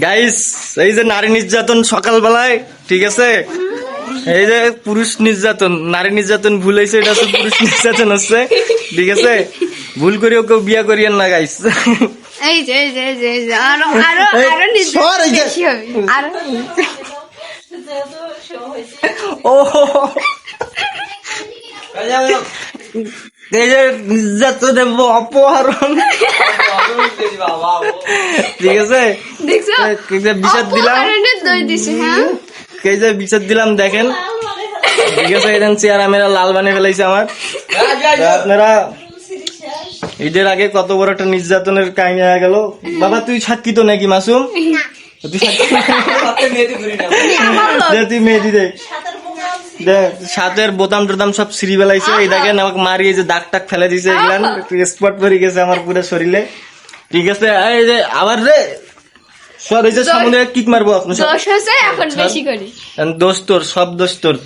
Guys এই যে নারী নির্যাতন সকালবেলায় ঠিক আছে? এই যে পুরুষ নির্যাতন নারী নির্যাতন ভুল হয়েছে এটা হচ্ছে পুরুষ নির্যাতন হচ্ছে ঠিক আছে? ভুল করেও কেউ বিয়া করিয়েন না গাইস এই যে এই যে এই যে আরও আরও আরও নির্যাতন। বেশি হবে আরও। ও নির্যাতন এবং অপহরণ। ঠিক আছে? দেখছ? বিচার দিলাম। অপহরণের দই দিছে হ্যাঁ? বিচার দিলাম দেখেন। ঠিক আছে এখানে চেয়ার আমেরা লাল বানিয়ে ফেলাইছে আমার। আপনারা ঈদের আগে কত বড় একটা নির্যাতনের কাহিনী হয়ে গেল। বাবা তুই সাক্ষী তো নাকি মাসুম? তুই সাক্ষী দে তুই মেহেদি দে। দেখ সাতের বোতাম টোতাম সব সিঁড়ি বেলাইছে এই দেখেন আমাকে মারিয়ে যে দাগ টাক ফেলে দিছে এগুলান স্পট পরে গেছে আমার পুরো শরীরে। ঠিক আছে এই যে আবার রে সব এই যে সামনে কিক মারবো। আপনি দোষ হয়েছে এখন বেশি করি। দোষ তোর সব দোষ তোর।